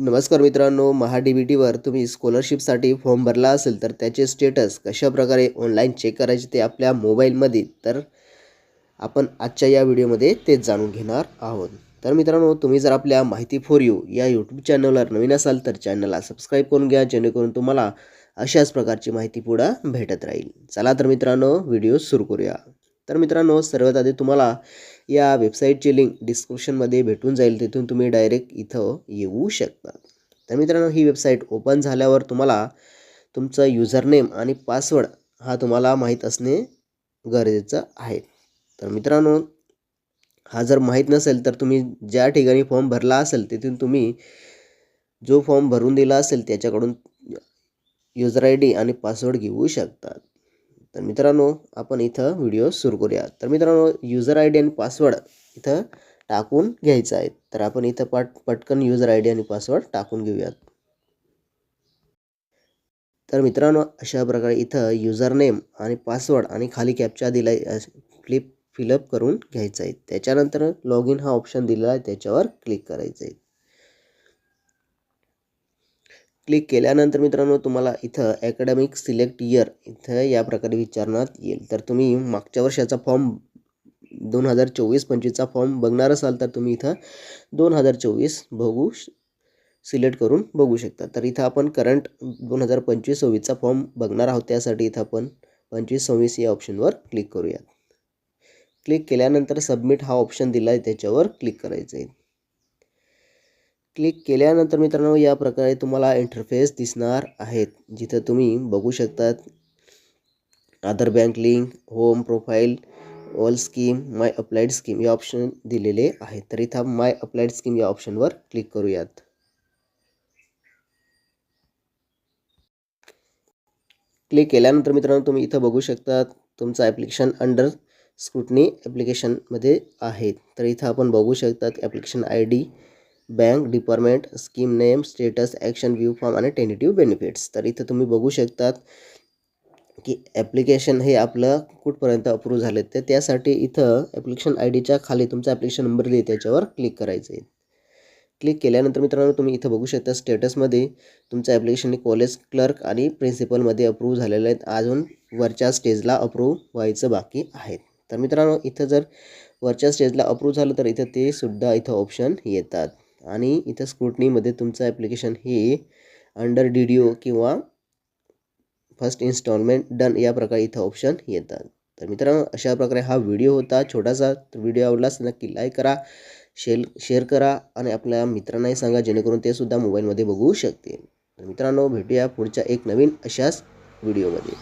नमस्कार मित्रांनो महा डी बी टीवर तुम्ही स्कॉलरशिपसाठी फॉर्म भरला असेल तर त्याचे स्टेटस कशाप्रकारे ऑनलाईन चेक करायचे ते आपल्या मोबाईलमध्ये तर आपण आजच्या या व्हिडिओमध्ये तेच जाणून घेणार आहोत. तर मित्रांनो तुम्ही जर आपल्या माहिती फॉर यू या यूट्यूब चॅनलवर नवीन असाल तर चॅनलला सबस्क्राईब करून घ्या जेणेकरून तुम्हाला अशाच प्रकारची माहिती पुढं भेटत राहील. चला तर मित्रांनो व्हिडिओ सुरू करूया. तर मित्रांनो सर्वात आधी तुम्हाला या वेबसाईटची लिंक डिस्क्रिप्शनमध्ये भेटून जाईल. तिथून तुम्ही डायरेक्ट इथं येऊ शकता. तर मित्रांनो ही वेबसाईट ओपन झाल्यावर तुम्हाला तुमचं युजरनेम आणि पासवर्ड हा तुम्हाला माहीत असणे गरजेचं आहे. तर मित्रांनो हा जर माहीत नसेल तर तुम्ही ज्या ठिकाणी फॉर्म भरला असेल तिथून तुम्ही जो फॉर्म भरून दिला असेल त्याच्याकडून युजर आय डी आणि पासवर्ड घेऊ शकतात तर मित्रांनो आपण इथं व्हिडिओ सुरू करूया. तर मित्रांनो युजर आय डी आणि पासवर्ड इथं टाकून घ्यायचं आहे. तर आपण इथं पट पटकन युजर आय डी आणि पासवर्ड टाकून घेऊयात. तर मित्रांनो अशा प्रकारे इथं युजर नेम आणि पासवर्ड आणि खाली कॅपचा दिला फ्लिप फिलअप करून घ्यायचं आहे. त्याच्यानंतर लॉग इन हा ऑप्शन दिलेला आहे. त्याच्यावर क्लिक करायचं आहे. क्लिक केल्यानंतर मित्रांनो तुम्हाला इथं ॲकॅडमिक सिलेक्ट इयर इथं या प्रकारे विचारण्यात येईल. तर तुम्ही मागच्या वर्षाचा फॉर्म दोन हजार चोवीस पंचवीसचा फॉर्म बघणार असाल तर तुम्ही इथं दोन हजार चोवीस बघू सिलेक्ट करून बघू शकता. तर इथं आपण करंट दोन हजार पंचवीस सव्वीसचा फॉर्म बघणार आहोत. त्यासाठी इथं आपण पंचवीस सव्वीस या ऑप्शनवर क्लिक करूयात. क्लिक केल्यानंतर सबमिट हा ऑप्शन दिला आहे त्याच्यावर क्लिक करायचं आहे क्लिक केल्यानंतर मित्रांनो या प्रकारे तुम्हाला इंटरफेस दिसणार आहेत. जिथं तुम्ही बघू शकतात Aadhaar bank link home profile all scheme my applied scheme या ऑप्शन दिलेले आहेत. तर इथं माय अप्लाइड स्कीम या ऑप्शनवर क्लिक करूयात. क्लिक केल्यानंतर मित्रांनो तुम्ही इथं बघू शकता तुमचं ॲप्लिकेशन अंडर स्क्रुटनी ॲप्लिकेशनमध्ये आहे. तर इथं आपण बघू शकतात application I D bank department scheme name status action view form आणि टेनिटिव्ह बेनिफिट्स तर इथं तुम्ही बघू शकतात की ॲप्लिकेशन हे आपलं कुठपर्यंत अप्रूव्ह झाले तर त्यासाठी इथं ॲप्लिकेशन आय डीच्या खाली तुमचा ॲप्लिकेशन नंबर दिली त्याच्यावर क्लिक करायचं आहे. क्लिक केल्यानंतर मित्रांनो तुम्ही इथं बघू शकता स्टेटसमध्ये तुमचं ॲप्लिकेशन कॉलेज क्लर्क आणि प्रिन्सिपलमध्ये अप्रूव्ह झालेलं आहेत अजून वरच्या स्टेजला अप्रूव्ह व्हायचं बाकी आहेत तर मित्रांनो इथं जर वरच्या स्टेजला अप्रूव्ह झालं तर इथं ते सुद्धा इथं ऑप्शन येतात. आणि इथं स्क्रुटनीमध्ये तुमचं ॲप्लिकेशन हे अंडर डी डी ओ किंवा फर्स्ट इन्स्टॉलमेंट डन या प्रकारे इथं ऑप्शन येतात. तर मित्रांनो अशा प्रकारे हा व्हिडिओ होता. छोटासा तर व्हिडिओ आवडलाच नक्की लाईक करा शेल शेअर करा आणि आपल्या मित्रांनाही सांगा जेणेकरून ते सुद्धा मोबाईलमध्ये बघू शकतील. तर मित्रांनो भेटूया पुढच्या एक नवीन अशाच व्हिडिओमध्ये